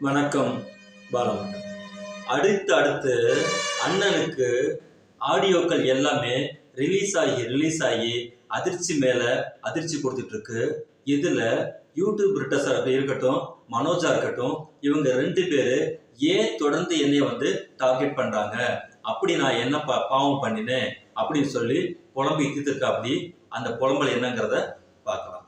வணக்கம் பாலம் அடுத்து அடுத்து அண்ணனுக்கு ஆடியோக்கள் எல்லாமே ரிலீஸ் ஆகி ரிலீஸ் ஆகி அதிர்ச்சி மேலே அதிர்ச்சி கொடுத்துட்ருக்கு. இதில் யூடியூப் ரிட்டஸா இருக்கட்டும் மனோஜா இருக்கட்டும் இவங்க ரெண்டு பேர் ஏன் தொடர்ந்து என்னைய வந்து டார்கெட் பண்ணுறாங்க அப்படி நான் என்ன பா பாவம் பண்ணினேன்? அப்படின்னு சொல்லி புலம்பு தீர்த்திருக்கா அப்படி அந்த புலம்பல் என்னங்கிறத பார்க்கலாம்.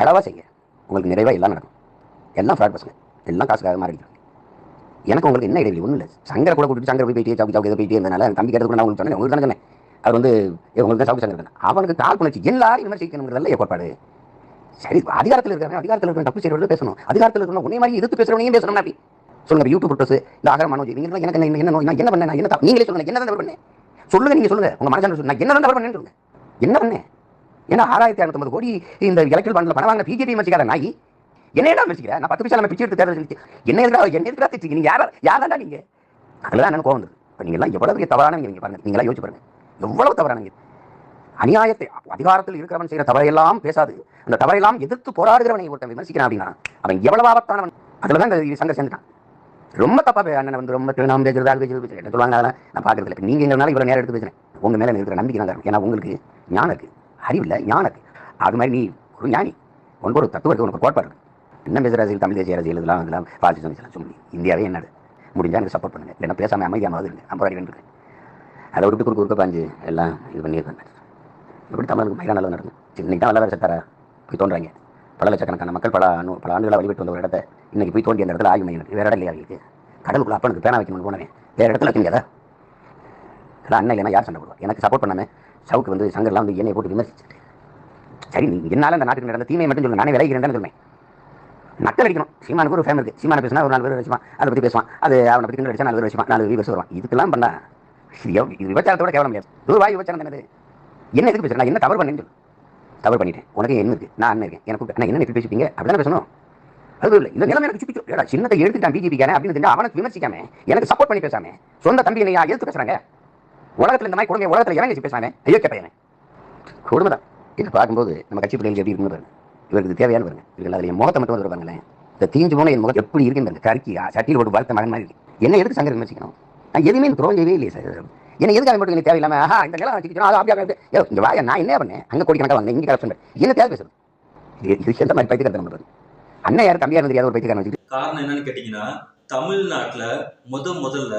அளவாக செய்ய. உங்களுக்கு நிறைவாக எல்லாம் நடக்கும். எல்லாம் ஃப்ராட் பசங்க. எல்லாம் காசுக்காக மாறிடுறாங்க எனக்கு உங்களுக்கு என்ன இடைவெளி? ஒன்றும் இல்லை. சங்கரை கூட கூட்டிட்டு சங்கரை போய் போயிட்டே சவுக்கு சவுக்கு எதை போயிட்டே இருந்தனால தம்பி கேட்டது கூட நான் உங்களுக்கு சொன்னேன். உங்களுக்கு தானே சொன்னேன். அவர் வந்து உங்களுக்கு தான் சவுக்கு சங்கர் அவனுக்கு கால் பண்ணிச்சு. எல்லாரும் விமர்சிக்கணுங்கிறதல்ல ஏற்பாடு சரி அதிகாரத்தில் இருக்கிறவங்க அதிகாரத்தில் இருக்கிற தப்பு செய்யறவங்க பேசணும். அதிகாரத்தில் இருக்கணும் உன்னை மாதிரி எதிர்த்து பேசுறவனையும் பேசணும் அப்படி. சொல்லுங்க யூடியூப் புட்டஸ் இந்த ஆகர மனோஜ் நீங்க எனக்கு என்ன என்ன நான் என்ன பண்ணேன் என்ன நீங்களே சொல்லுங்க என்ன தான் பண்ணேன்? சொல்லுங்க நீங்க சொல்லுங்க. உங்க மனசான சொல்லுங்க. நான் என்ன தான் பண்ணேன்னு சொல்லுங்க. என்ன பண்ணேன்? ஏன்னா ஆறாயிரத்தி அறுநூத்தொம்பது கோடி இந்த எலக்ட்ரல் பண்டில் பணம் வாங்க பிஜேபி விமர்சிக்காத நாய். என்ன என்ன விமர்சிக்கிறேன் நான் பத்து பைசா நம்ம பிச்சை எடுத்து தேர்தல் என்ன எதுக்கா என்ன எதுக்கா திட்டு நீங்க யாரா யாராண்டா நீங்க? அதில் தான் எனக்கு கோவம் வந்தது. இப்போ நீங்கள்லாம் எல்லாம் எவ்வளவு பெரிய தவறானவங்க நீங்க பாருங்க. நீங்களாம் யோசிச்சு பாருங்க. எவ்வளவு தவறானவங்க அநியாயத்தை அதிகாரத்தில் இருக்கிறவன் செய்யற தவறையெல்லாம் பேசாது. அந்த தவறையெல்லாம் எதிர்த்து போராடுகிறவனை ஒருத்தன் விமர்சிக்கிறான் அப்படின்னா அவன் எவ்வளவு ஆபத்தானவன் அதில் தான் இந்த சங்க சேர்ந்துட்டான். ரொம்ப தப்பா அண்ணன் வந்து ரொம்ப நாம் பேசுறது அது பேசுறது என்ன சொல்லுவாங்க அதெல்லாம்? நான் பார்க்கறதில்ல. இல்லை நீங்க எங்கனால இவ்வளவு நேரம் எடுத்து பேசுறேன். உங்கள் மேலே இருக்கிற நம்பிக்கை தான் ஏன்னா உங்களுக்கு ஞானம் இருக்குது அறிவு இல்லை ஞானம் அது மாதிரி நீ ஒரு ஞானி. உனக்கு ஒரு தத்துவம் இருக்கு உனக்கு கோட்பாடு என்ன பேசுற அரசியல் தமிழ் தேசிய அரசியல் இதெல்லாம் இதெல்லாம் பாலிசி இதெல்லாம் சொல்லி. இந்தியாவே என்னது? முடிஞ்சா எனக்கு சப்போர்ட் பண்ணுங்க. இல்லைன்னா பேசாமல் அமைதியாமாவது இருக்கு நான் போராடி இருக்கேன் அதை விட்டு குறுக்க குறுக்க பாஞ்சு எல்லாம் இது பண்ணியிருக்கேன். எப்படி தமிழுக்கு மயிலா நல்லது நடக்கும்? இன்னைக்கு தான் நல்ல செத்தாரா? போய் தோன்றாங்க. பல லட்சக்கணக்கான மக்கள் பல நூ பல ஆண்டுகளாக வழிபட்டு வந்த ஒரு இடத்த இன்னைக்கு போய் தோண்டி அந்த இடத்துல ஆய்வு மையம் வேறு வேற இடம் இல்லையா அவங்களுக்கு? கடலுக்குள்ள அப்பனுக்கு பேனா வைக்கணும்னு போனவன். வேறு இடத்துல வைக்க முடியாதா அதான் அண்ணன் இல்லைன்னா யார் சண்டை போடுவார்? எனக்கு சப்போர்ட் பண்ணாமல் சவுக்கு வந்து சங்கர்லாம் வந்து என்னை போட்டு விமர்சிச்சு. சரி நீ என்னால் அந்த நாட்டுக்கு நடந்த தீமையை மட்டும் சொல்லுங்க நானே விளையிறேன்னு சொன்னேன் நக்கல் அடிக்கணும். சீமானுக்கு ஒரு ஃபேம் இருக்குது சீமான பேசினா ஒரு நாலு பேர் வச்சுப்பான் அதை பற்றி பேசுவான். அது அவனை பற்றி கிண்டு அடிச்சா நாலு பேர் வச்சுப்பான் நாலு பேர் வருவான். இதுக்கெல்லாம் பண்ணா இது விபச்சாரத்தோட கேவலம் முடியாது ஒரு வாய் விபச்சாரம் என்னது? என்ன எதுக்கு பேசுறேன் நான் என்ன தவறு பண்ணேன்னு சொல்லு. தவறு பண்ணிட்டேன். உனக்கு என்ன இருக்கு? நான் அண்ணன் இருக்கேன். எனக்கு என்ன எப்படி பேசிப்பீங்க? அப்படிதானே பேசணும்? அது இல்லை. இந்த நிலைமை எனக்கு சுத்தி ஏடா சின்னத்தை எடுத்துட்டான் பிஜேபிக்காரன் அப்படின்னு தெரிஞ்சு அவனுக்கு விமர்சிக்காம எனக்கு சப்போர்ட் பண்ணி பேசாம சொந்த தம்பி என்னையா எதிர்த்து பேசுகிறாங்க உலகத்தில் இந்த மாதிரி கொடுங்க உலகத்தில் இறங்கி பேசுவாங்க ஐயோ பையனை கொடுமை தான். இதை பார்க்கும்போது நம்ம கட்சி பிள்ளைகள் எப்படி இருக்குன்னு பாருங்க. இவருக்கு இது தேவையான பாருங்க. இவர்கள் அதில் என் முகத்தை மட்டும் வந்து பாருங்களேன் இந்த தீஞ்சு போன என் முகம் எப்படி இருக்குன்னு பாருங்க. கருக்கி சட்டியில் போட்டு வளர்த்த மகன் மாதிரி இருக்கு. என்ன எதுக்கு சங்கர் விமர்சிக்கணும் நான் எதுவுமே துரோஞ்சவே இல்லையே சார். என்ன எதுக்கு அதை மட்டும் தேவையில்லாம ஆஹா இந்த நிலம் வச்சுக்கணும் அது அப்படியே அப்படியே ஏய், இங்க நான் என்ன பண்ணேன்? அங்கே கோடி கணக்காக வந்தேன் இங்கே கரெக்ஷன் என்ன தேவை பேசுறது? இது எந்த மாதிரி பைத்தியக்காரத்தனம் பண்றது அண்ணன் யார் தம்பியா இருந்து தெரியாத ஒரு பைத்தியக்காரன் வச்சுக்கிட்டு காரணம் என்னன்னு கேட்டீங்கன்னா தமிழ்நாட்டில் முத முதல்ல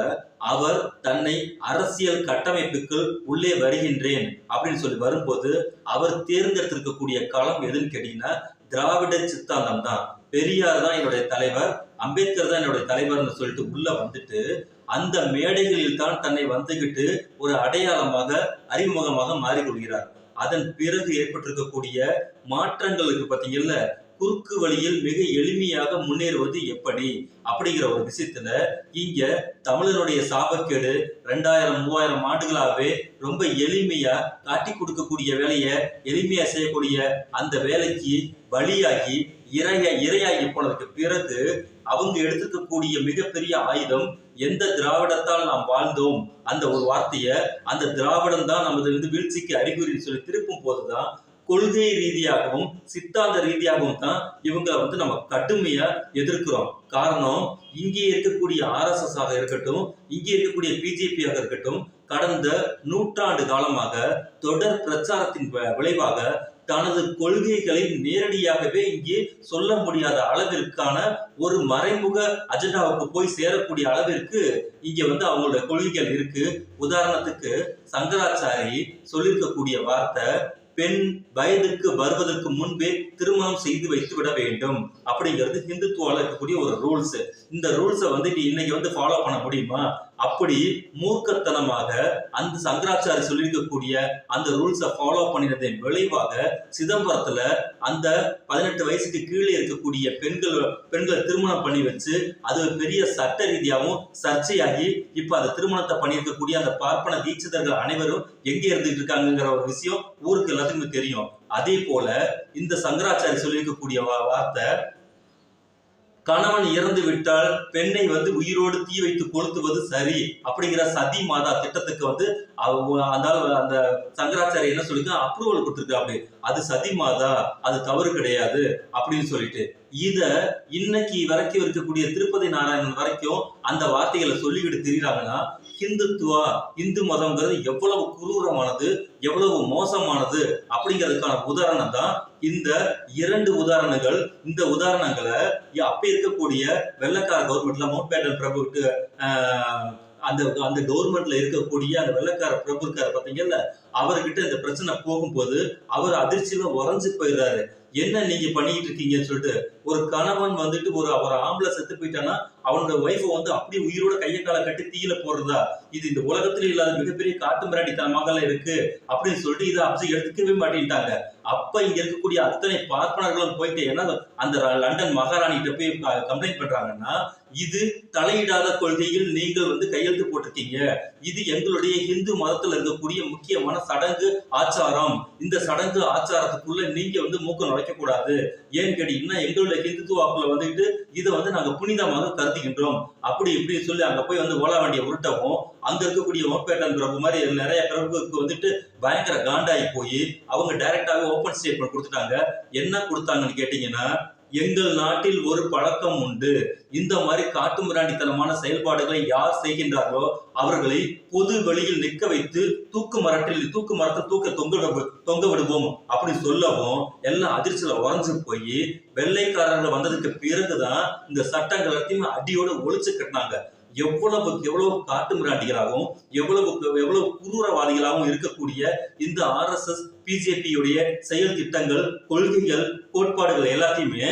அவர் தன்னை அரசியல் கட்டமைப்புக்கு உள்ளே வருகின்றேன் அப்படின்னு சொல்லி வரும்போது அவர் தேர்ந்தெடுத்திருக்கக்கூடிய களம் எதுன்னு கேட்டீங்கன்னா திராவிட சித்தாந்தம் தான். பெரியார் தான் என்னுடைய தலைவர் அம்பேத்கர் தான் என்னுடைய தலைவர்னு சொல்லிட்டு உள்ள வந்துட்டு அந்த மேடைகளில் தான் தன்னை வந்துகிட்டு ஒரு அடையாளமாக அறிமுகமாக மாறிக்கொள்கிறார். அதன் பிறகு ஏற்பட்டிருக்கக்கூடிய மாற்றங்களுக்கு பார்த்தீங்கல்ல குறுக்கு வழியில் மிக எளிமையாக முன்னேறுவது எப்படி? அப்படிங்கிற ஒரு விஷயத்துல இங்க தமிழருடைய சாபக்கேடு ரெண்டாயிரம் மூவாயிரம் ஆண்டுகளாவே ரொம்ப எளிமையா காட்டி கொடுக்கக்கூடிய வேலையை எளிமையா செய்யக்கூடிய அந்த வேலைக்கு பலியாகி இறைய இரையாகி போனதுக்கு பிறகு அவங்க எடுத்துக்கக்கூடிய மிகப்பெரிய ஆயுதம் எந்த திராவிடத்தால் நாம் வாழ்ந்தோம்? அந்த ஒரு வார்த்தையை அந்த திராவிடம் தான் நமது வந்து வீழ்ச்சிக்கு அறிகுறின்னு சொல்லி திருப்பும் போதுதான் கொள்கை ரீதியாகவும் சித்தாந்த ரீதியாகவும் தான் இவங்களை வந்து நம்ம கடுமையா எதிர்க்கிறோம். காரணம் இங்கே இருக்கக்கூடிய ஆர்எஸ்எஸ் ஆக இருக்கட்டும் இங்கே இருக்கக்கூடிய பிஜேபியாக இருக்கட்டும் கடந்த நூற்றாண்டு காலமாக தொடர் பிரச்சாரத்தின் வ- விளைவாக தனது கொள்கைகளை நேரடியாகவே இங்கே சொல்ல முடியாத அளவிற்கான ஒரு மறைமுக அஜெண்டாவுக்கு போய் சேரக்கூடிய அளவிற்கு இங்க வந்து அவங்களோட கொள்கைகள் இருக்கு. உதாரணத்துக்கு சங்கராச்சாரி சொல்லியிருக்கக்கூடிய வார்த்தை பெண் வயதுக்கு வருவதற்கு முன்பே திருமணம் செய்து வைத்து விட வேண்டும். அப்படிங்கிறது ஹிந்துத்துவால இருக்கக்கூடிய ஒரு ரூல்ஸ் இந்த ரூல்ஸை வந்து நீ இன்னைக்கு வந்து ஃபாலோ பண்ண முடியுமா? அப்படி மூர்க்கத்தனமாக அந்த சங்கராச்சாரி சொல்லியிருக்கக்கூடிய அந்த ரூல்ஸை ஃபாலோ பண்ணினதன் விளைவாக சிதம்பரத்துல அந்த பதினெட்டு வயசுக்கு கீழே இருக்கக்கூடிய பெண்கள் பெண்களை திருமணம் பண்ணி வச்சு அது ஒரு பெரிய சட்ட ரீதியாகவும் சர்ச்சையாகி இப்ப அந்த திருமணத்தை பண்ணியிருக்கக்கூடிய அந்த பார்ப்பன தீட்சிதர்கள் அனைவரும் எங்க இருந்துட்டு இருக்காங்கங்கிற ஒரு விஷயம் ஊருக்கு எல்லாத்துக்குமே தெரியும். அதே போல இந்த சங்கராச்சாரி சொல்லியிருக்கக்கூடிய வார்த்தை கணவன் இறந்து விட்டால் பெண்ணை வந்து உயிரோடு தீ வைத்து கொளுத்துவது சரி அப்படிங்கிற சதி மாதா திட்டத்துக்கு வந்து அந்த அந்த சங்கராச்சாரிய என்ன சொல்லிருக்க அப்ரூவல் கொடுத்துருக்கு அப்படி அது சதி மாதா அது தவறு கிடையாது அப்படின்னு சொல்லிட்டு. இத இன்னைக்கு வரைக்கும் இருக்கக்கூடிய திருப்பதி நாராயணன் வரைக்கும் அந்த வார்த்தைகளை சொல்லிக்கிட்டு திரிகிறாங்கன்னா ஹிந்துத்துவா இந்து மதம்ங்கிறது எவ்வளவு குரூரமானது எவ்வளவு மோசமானது? அப்படிங்கிறதுக்கான உதாரணம் தான் இந்த இரண்டு உதாரணங்கள். இந்த உதாரணங்களை அப்ப இருக்கக்கூடிய வெள்ளக்கார கவர்மெண்ட்ல மவுண்ட் பேட்டன் ஆஹ், அந்த அந்த கவர்மெண்ட்ல இருக்கக்கூடிய அந்த வெள்ளக்கார பிரபு இருக்காரு பாத்தீங்கல்ல அவர்கிட்ட இந்த பிரச்சனை போகும்போது அவர் அதிர்ச்சியில உறைஞ்சு போயிடுறாரு. என்ன நீங்க பண்ணிட்டு இருக்கீங்கன்னு சொல்லிட்டு ஒரு கணவன் வந்துட்டு ஒரு அவர் ஆம்பளை செத்து போயிட்டானா அவனோட ஒய்ஃபை வந்து அப்படியே உயிரோட கையை காலை கட்டி தீயில போடுறதா? இது இந்த உலகத்துல இல்லாத மிகப்பெரிய காட்டு மிராட்டித்தனமாக இருக்கு அப்படின்னு சொல்லிட்டு இதை அப்படி எடுத்துக்கவே மாட்டேன்ட்டாங்க. அப்ப இங்க இருக்கக்கூடிய அத்தனை பார்ப்பனர்களும் போயிட்டு ஏன்னா அந்த லண்டன் மகாராணிகிட்ட போய் கம்ப்ளைண்ட் பண்றாங்கன்னா இது தலையிடாத கொள்கையில் நீங்கள் வந்து கையெழுத்து போட்டிருக்கீங்க. இது எங்களுடைய இந்து மதத்துல இருக்கக்கூடிய முக்கியமான சடங்கு ஆச்சாரம். இந்த சடங்கு ஆச்சாரத்துக்குள்ள நீங்க வந்து மூக்க நுழைக்க கூடாது ஏன்னு கேட்டீங்கன்னா எங்களுடைய ஹிந்துத்துவாக்குல வந்துட்டு இதை வந்து நாங்க புனிதமாக கருதுகின்றோம். அப்படி இப்படி சொல்லி அங்க போய் வந்து ஓல வேண்டிய உருட்டவும் அங்க இருக்கக்கூடிய ஓப்பேட்டன் பிரபு மாதிரி நிறைய பிரபுக்கு வந்துட்டு பயங்கர காண்டாகி போய் அவங்க டைரக்டாவே ஓப்பன் ஸ்டேட்மெண்ட் கொடுத்துட்டாங்க. என்ன கொடுத்தாங்கன்னு கேட்டீங்கன்னா எங்கள் நாட்டில் ஒரு பழக்கம் உண்டு. இந்த மாதிரி காட்டு மிராண்டித்தனமான செயல்பாடுகளை யார் செய்கின்றார்களோ அவர்களை பொது வெளியில் நிற்க வைத்து தூக்கு மரத்தில் தூக்கு மரத்தை தூக்க தொங்க தொங்க விடுவோம் அப்படி சொல்லவும் எல்லாம் அதிர்ச்சியில உறைஞ்சு போய் வெள்ளைக்காரர்கள் வந்ததுக்கு பிறகுதான் இந்த சட்டங்கள் எல்லாத்தையுமே அடியோட ஒழிச்சு கட்டினாங்க. எவ்வளவுக்கு எவ்வளவு காட்டு மிராண்டிகளாகவும் எவ்வளவுக்கு எவ்வளவு குரூரவாதிகளாகவும் இருக்கக்கூடிய இந்த ஆர்எஸ்எஸ் பிஜேபியுடைய செயல் திட்டங்கள் கொள்கைகள் கோட்பாடுகள் எல்லாத்தையுமே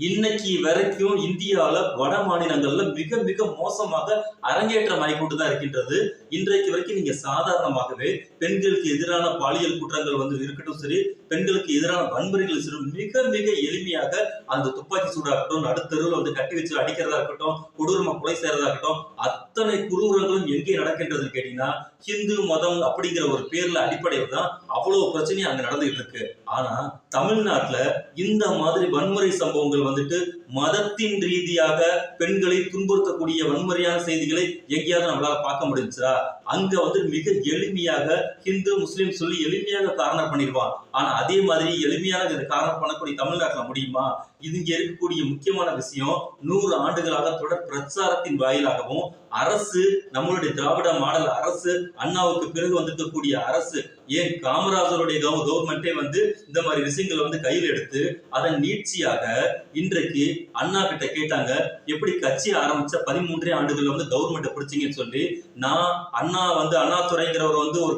இன்னைக்கு வரைக்கும் இந்தியால வட மாநிலங்கள்ல மிக மிக மோசமாக அரங்கேற்றம் ஆகிக்கொண்டு தான் இருக்கின்றது. இன்றைக்கு வரைக்கும் நீங்க சாதாரணமாகவே பெண்களுக்கு எதிரான பாலியல் குற்றங்கள் வந்து இருக்கட்டும் சரி பெண்களுக்கு எதிரான வன்முறைகள் சரி மிக மிக எளிமையாக அந்த துப்பாக்கி சூடாகட்டும் நடுத்தருவில் வந்து கட்டி வச்சு அடிக்கிறதா இருக்கட்டும் கொடூரமா கொலை செய்யறதா இருக்கட்டும் அத்தனை குரூரங்களும் எங்கே நடக்கின்றதுன்னு கேட்டீங்கன்னா ஹிந்து மதம் அப்படிங்கிற ஒரு பேர்ல அடிப்படையில் தான் அவ்வளவு பிரச்சனையும் அங்க நடந்துகிட்டு இருக்கு. ஆனா தமிழ்நாட்டுல இந்த மாதிரி வன்முறை சம்பவங்கள் வந்துட்டு மதத்தின் ரீதியாக பெண்களை துன்புறுத்தக்கூடிய வன்முறையான செய்திகளை எங்கேயாவது நம்மளால பார்க்க முடிஞ்சுச்சா அங்க வந்து மிக எளிமையாக ஹிந்து முஸ்லீம் சொல்லி எளிமையாக காரணம் பண்ணிடுவான் ஆனா அதே மாதிரி எளிமையாக இதை காரணம் பண்ணக்கூடிய தமிழ்நாட்டில் முடியுமா? இது இங்க இருக்கக்கூடிய முக்கியமான விஷயம் நூறு ஆண்டுகளாக தொடர் பிரச்சாரத்தின் வாயிலாகவும் அரசு நம்மளுடைய திராவிட மாடல் அரசு அண்ணாவுக்கு பிறகு வந்திருக்கக்கூடிய அரசு ஏன் காமராஜருடைய கவர்மெண்ட்டே வந்து இந்த மாதிரி விஷயங்களை வந்து கையில் எடுத்து அதன் நீட்சியாக இன்றைக்கு அண்ணா கிட்ட கேட்டாங்க எப்படி கட்சி ஆரம்பிச்ச பதிமூன்றே ஆண்டுகள்ல வந்து கவர்மெண்ட்டை பிடிச்சீங்கன்னு சொல்லி நான் அண்ணா வந்து அண்ணாதுரைங்கிறவர் வந்து ஒரு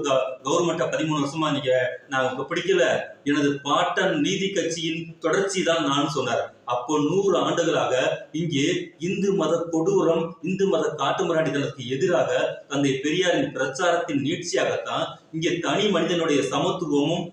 கவர்மெண்ட்டை பதிமூணு வருஷமா நீங்க நான் இப்ப பிடிக்கல. எனது பாட்டன் நீதி கட்சியின் தொடர்ச்சி தான் நான் சொன்னார். அப்போ நூறு ஆண்டுகளாக இங்கே இந்து மத கொடூரம் இந்து மத காட்டுமிராண்டித்தனத்துக்கு எதிராக தந்தை பெரியாரின் பிரச்சாரத்தின் நீட்சியாகத்தான் இங்கே தனி மனிதனுடைய சமத்துவமும்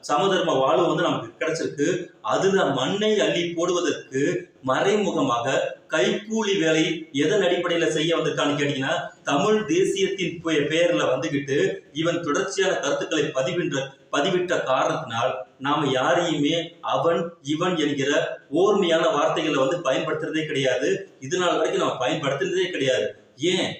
சமதர்ம வாழ்வு வந்து நமக்கு கிடைச்சிருக்கு. அதுல மண்ணை அள்ளி போடுவதற்கு மறைமுகமாக கைக்கூலி வேலை எதன் அடிப்படையில செய்ய வந்திருக்கான்னு கேட்டீங்கன்னா தமிழ் தேசியத்தின் பேர்ல வந்துகிட்டு இவன் தொடர்ச்சியான கருத்துக்களை பதிவின்ற பதிவிட்ட காரணத்தினால் நாம யாரையுமே அவன் இவன் என்கிற ஓர்மையான வார்த்தைகளை வந்து பயன்படுத்துறதே கிடையாது. இதனால் வரைக்கும் நம்ம பயன்படுத்துறதே கிடையாது. ஏன்?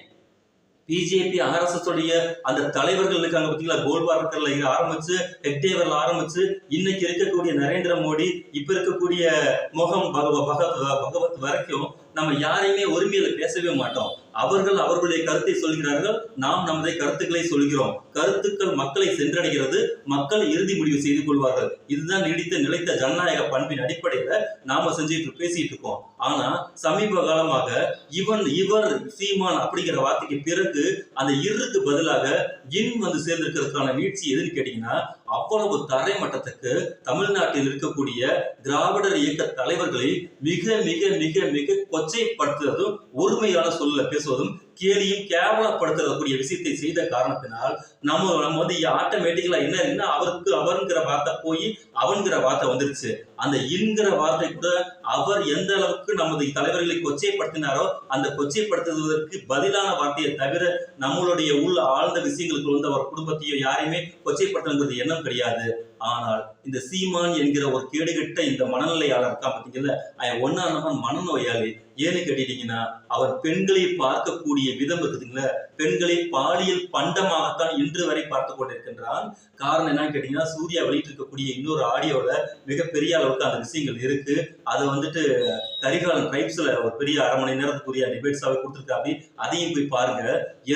பிஜேபி ஆர்எஸ்எஸ் அந்த தலைவர்கள் இருக்காங்க பார்த்தீங்களா? கோல்பார்க்கர்ல ஆரம்பிச்சு ஹெக்டேவர்ல ஆரம்பிச்சு இன்னைக்கு இருக்கக்கூடிய நரேந்திர மோடி இப்ப இருக்கக்கூடிய முகம் பகவ பகவத் பகவத் வரைக்கும் நம்ம யாரையுமே ஒருமையில பேசவே மாட்டோம். அவர்கள் அவர்களுடைய கருத்தை சொல்கிறார்கள். நாம் நமது கருத்துக்களை சொல்கிறோம். கருத்துக்கள் மக்களை சென்றடைகிறது. மக்கள் இறுதி முடிவு செய்து கொள்வார்கள். இதுதான் நீடித்த நிலைத்த ஜனநாயக பண்பின் அடிப்படையில நாம செஞ்சுட்டு பேசிட்டு இருக்கோம். ஆனா சமீப காலமாக இவன் இவர் சீமான் அப்படிங்கிற வார்த்தைக்கு பிறகு அந்த இருக்கு பதிலாக இன் வந்து சேர்ந்திருக்கிறதுக்கான வீழ்ச்சி எதுன்னு கேட்டீங்கன்னா அவ்வளவு தரை மட்டத்துக்கு தமிழ்நாட்டில் இருக்கக்கூடிய திராவிடர் இயக்க தலைவர்களை மிக மிக மிக மிக கொச்சைப்படுத்துவதும் ஒருமையான சொல்ல பேசுவதும் கேலியும் கேவலப்படுத்தக்கூடிய விஷயத்தை செய்த காரணத்தினால் நம்ம நம்ம வந்து ஆட்டோமேட்டிக்கலா என்ன என்ன அவருக்கு அவருங்கிற வார்த்தை போய் அவன்கிற வார்த்தை வந்துருச்சு. அந்த இன்கிற வார்த்தை கூட அவர் எந்த அளவுக்கு நமது தலைவர்களை கொச்சைப்படுத்தினாரோ அந்த கொச்சைப்படுத்துவதற்கு பதிலான வார்த்தையை தவிர நம்மளுடைய உள்ள ஆழ்ந்த விஷயங்களுக்கு வந்து அவர் குடும்பத்தையோ யாரையுமே கொச்சைப்படுத்தணுங்கிறது எண்ணம் கிடையாது. ஆனால் இந்த சீமான் என்கிற ஒரு கேடுகட்ட இந்த மனநிலையாளர் இருக்கா பார்த்தீங்கல்ல? அவன் ஒன்னா மனநோயாளி. ஏன்னு கேட்டீங்கன்னா அவர் பெண்களை பார்க்கக்கூடிய விதம் இருக்குதுங்களா. பெண்களை பாலியல் பண்டமாகத்தான் இன்று வரை பார்த்து கொண்டிருக்கின்றான். காரணம் என்னன்னு கேட்டீங்கன்னா சூர்யா வெளியிட்டிருக்கக்கூடிய இன்னொரு ஆடியோல மிகப்பெரிய அளவுக்கு அந்த விஷயங்கள் இருக்கு. அதை வந்துட்டு கரிகாலன் ட்ரைப்ஸ்ல ஒரு பெரிய அரை மணி நேரத்துக்குரிய டிபேட்ஸாவே கொடுத்துருக்காப்படி அதையும் போய் பாருங்க.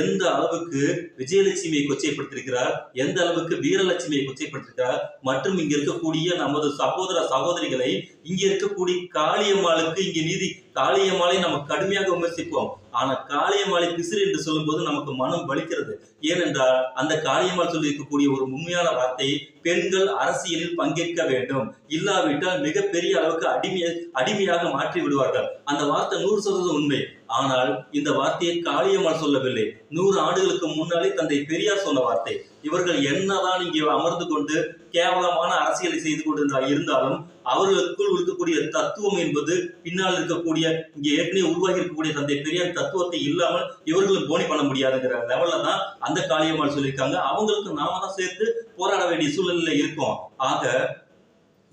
எந்த அளவுக்கு விஜயலட்சுமியை கொச்சைப்படுத்திருக்கிறார் எந்த அளவுக்கு வீரலட்சுமியை கொச்சைப்படுத்திருக்கிறார் மற்றும் இங்க இருக்கக்கூடிய நமது சகோதர சகோதரிகளை இங்க இருக்கக்கூடிய காளியம்மாளுக்கு இங்க நீதி காளியம்மாளை நம்ம கடுமையாக விமர்சிப்போம். ஆனா காளியம்மாளை பிசிறு என்று சொல்லும்போது நமக்கு மனம் வலிக்கிறது. ஏனென்றால் அந்த காளியம்மாள் சொல்லி இருக்கக்கூடிய ஒரு உண்மையான வார்த்தை பெண்கள் அரசியலில் பங்கேற்க வேண்டும். இல்லாவிட்டால் மிகப்பெரிய அளவுக்கு அடிமைய அடிமையாக மாற்றி விடுவார்கள். அந்த வார்த்தை நூறு சதவீதம் உண்மை. ஆனால் இந்த வார்த்தையை காளியம்மாள் சொல்லவில்லை. நூறு ஆண்டுகளுக்கு முன்னாலே தந்தை பெரியார் சொன்ன வார்த்தை. இவர்கள் என்னதான் இங்கே அமர்ந்து கொண்டு கேவலமான அரசியலை செய்து கொண்டிருந்தா இருந்தாலும் அவர்களுக்குள் இருக்கக்கூடிய தத்துவம் என்பது பின்னால் இருக்கக்கூடிய இங்கே ஏற்கனவே உருவாகி இருக்கக்கூடிய தந்தை பெரியார் தத்துவத்தை இல்லாமல் இவர்களும் போனி பண்ண முடியாதுங்கிற லெவல்ல தான் அந்த காளியம்மாள் சொல்லியிருக்காங்க. அவங்களுக்கு நாம தான் சேர்த்து போராட வேண்டிய சூழ்நிலையில இருக்கோம். ஆக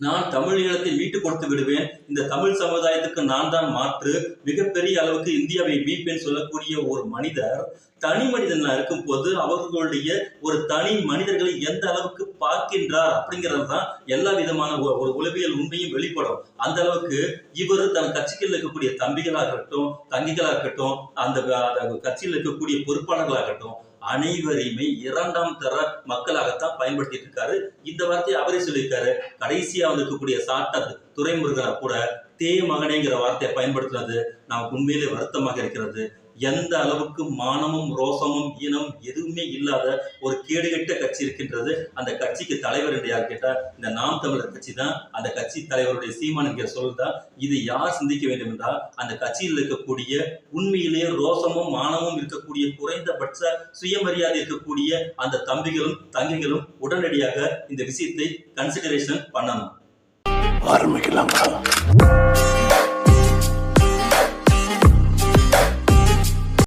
நான் தமிழ் ஈழத்தை மீட்டு கொடுத்து விடுவேன். இந்த தமிழ் சமுதாயத்துக்கு நான் தான் மாற்று. மிகப்பெரிய அளவுக்கு இந்தியாவை மீட்பேன் சொல்லக்கூடிய ஒரு மனிதர் தனி மனிதனா இருக்கும் போது அவர்களுடைய ஒரு தனி மனிதர்களை எந்த அளவுக்கு பார்க்கின்றார் அப்படிங்கிறது தான் எல்லா விதமான ஒரு உளவியல் உண்மையும் வெளிப்படும். அந்த அளவுக்கு இவர் தன் கட்சியில் இருக்கக்கூடிய தம்பிகளாக இருக்கட்டும் தங்கிகளாக இருக்கட்டும் அந்த அந்த கட்சியில் இருக்கக்கூடிய பொறுப்பாளர்களாகட்டும் அனைவரையுமே இரண்டாம் தர மக்களாகத்தான் பயன்படுத்திட்டு இருக்காரு இந்த வார்த்தையை அவரே சொல்லியிருக்காரு. கடைசியா வந்திருக்கக்கூடிய சாட்டர் துறைமுருகனை கூட தே மகனேங்கிற வார்த்தையை பயன்படுத்துனது நமக்கு உண்மையிலே வருத்தமாக இருக்கிறது. எந்த அளவுக்கு மானமும் ரோசமும் ஈனம் எதுவுமே இல்லாத ஒரு கேடுகட்ட கட்சி இருக்கின்றது. அந்த கட்சிக்கு தலைவர் என்று யார் கேட்டா இந்த நாம் தமிழர் கட்சி தான். அந்த கட்சி தலைவருடைய சீமான் என்கிற சொல் தான். இது யார் சிந்திக்க வேண்டும் என்றால் அந்த கட்சியில் இருக்கக்கூடிய உண்மையிலேயே ரோசமும் மானமும் இருக்கக்கூடிய குறைந்தபட்ச சுயமரியாதை இருக்கக்கூடிய அந்த தம்பிகளும் தங்கைகளும் உடனடியாக இந்த விஷயத்தை கன்சிடரேஷன் பண்ணணும். ஆரம்பிக்கலாங்களா